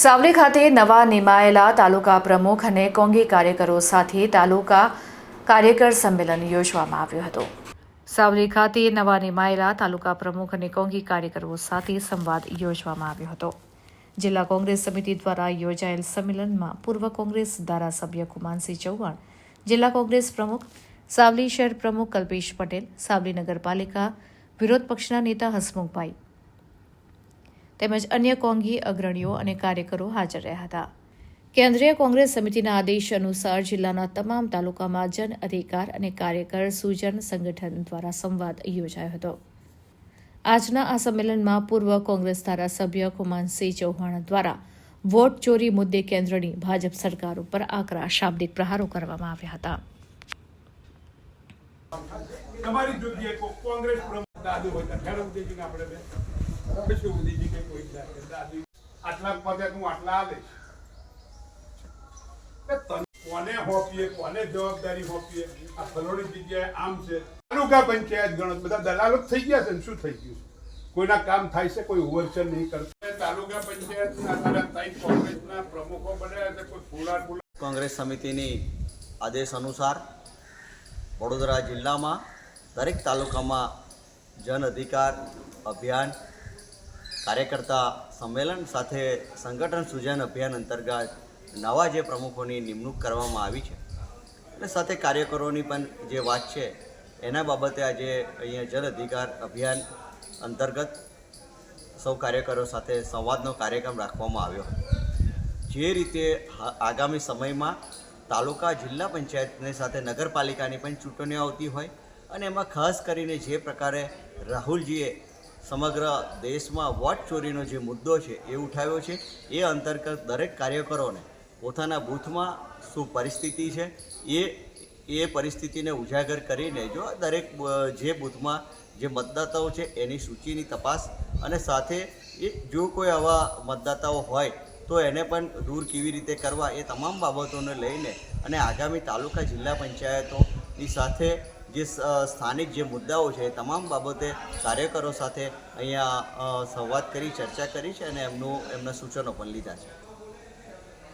સાવલી ખાતે નવા નિમાયેલા તાલુકા પ્રમુખ અને કોંગી કાર્યકરો સાથે તાલુકા કાર્યકર સંમેલન યોજવામાં આવ્યું હતું. સાવલી ખાતે નવા નિમાયેલા તાલુકા પ્રમુખ અને કોંગી કાર્યકરો સાથે સંવાદ યોજવામાં આવ્યો હતો. જિલ્લા કોંગ્રેસ સમિતિ દ્વારા યોજાયેલ સંમેલનમાં પૂર્વ કોંગ્રેસ ધારાસભ્ય કુમાનસિંહ ચૌહાણ, જિલ્લા કોંગ્રેસ પ્રમુખ સાવલી શહેર પ્રમુખ કલ્પેશ પટેલ, સાવલી નગરપાલિકા વિરોધ પક્ષના નેતા હસમુખભાઈ તેમજ અન્ય કોંગી અગ્રણીઓ અને કાર્યકરો હાજર રહ્યા હતા. કેન્દ્રીય કોંગ્રેસ સમિતિના આદેશ અનુસાર જિલ્લાના તમામ તાલુકામાં જન અધિકાર અને કાર્યકર સુજન સંગઠન દ્વારા સંવાદ યોજાયો હતો. આજના આ સંમેલનમાં પૂર્વ કોંગ્રેસ ધારાસભ્ય કુમાનસિંહ ચૌહાણ દ્વારા વોટ ચોરી મુદ્દે કેન્દ્રની ભાજપ સરકાર ઉપર આકરા શાબ્દિક પ્રહારો કરવામાં આવ્યા હતા. તમારી કોંગ્રેસ પ્રમુખ દાદુ હોય આટલા પદે હું આટલા આલીશ કોને હોપીએ, કોને જવાબદારી હોપીએ? આ ફલોડી જગ્યાએ આમ છે. તાલુકા પંચાયત ગણો બધા દલાલો થઈ ગયા છે શું થઈ ગયું કોઈના કામ થાય છે, કોઈ ઓવરચર નહીં કરતું. તાલુકા પંચાયત કોંગ્રેસના પ્રમુખો બન્યા છે, કોઈ ફૂલા ફૂલા. કોંગ્રેસ સમિતિની આદેશ અનુસાર વડોદરા જિલ્લામાં દરેક તાલુકામાં જન અધિકાર અભિયાન કાર્યકર્તા સંમેલન સાથે સંગઠન સૂજન અભિયાન અંતર્ગત નવા જે પ્રમુખોની નિમણૂક કરવામાં આવી છે, અને સાથે કાર્યકરોની પણ જે વાત છે, એના બાબતે આજે અહીંયા જળ અધિકાર અભિયાન અંતર્ગત સૌ કાર્યકરો સાથે સંવાદનો કાર્યક્રમ રાખવામાં આવ્યો જે રીતે આગામી સમયમાં તાલુકા જિલ્લા પંચાયતની સાથે નગરપાલિકાની પણ ચૂંટણીઓ આવતી હોય, અને એમાં ખાસ કરીને જે પ્રકારે રાહુલજીએ સમગ્ર દેશમાં વોટ ચોરીનો જે મુદ્દો છે એ ઉઠાવ્યો છે. એ અંતર્ગત દરેક કાર્યકરોને પોતાના બૂથમાં શું પરિસ્થિતિ છે એ એ પરિસ્થિતિને ઉજાગર કરીને જો દરેક જે બૂથમાં જે મતદાતાઓ છે એની સૂચિની તપાસ અને સાથે એ જો કોઈ આવા મતદાતાઓ હોય તો એને પણ દૂર કેવી રીતે કરવા એ તમામ બાબતોને લઈને અને આગામી તાલુકા જિલ્લા પંચાયતોની સાથે જે સ્થાનિક જે મુદ્દાઓ છે તમામ બાબતે કાર્યકરો સાથે અહીંયા સંવાદ કરી, ચર્ચા કરી છે અને એમનું, એમના સૂચનો પણ લીધા છે.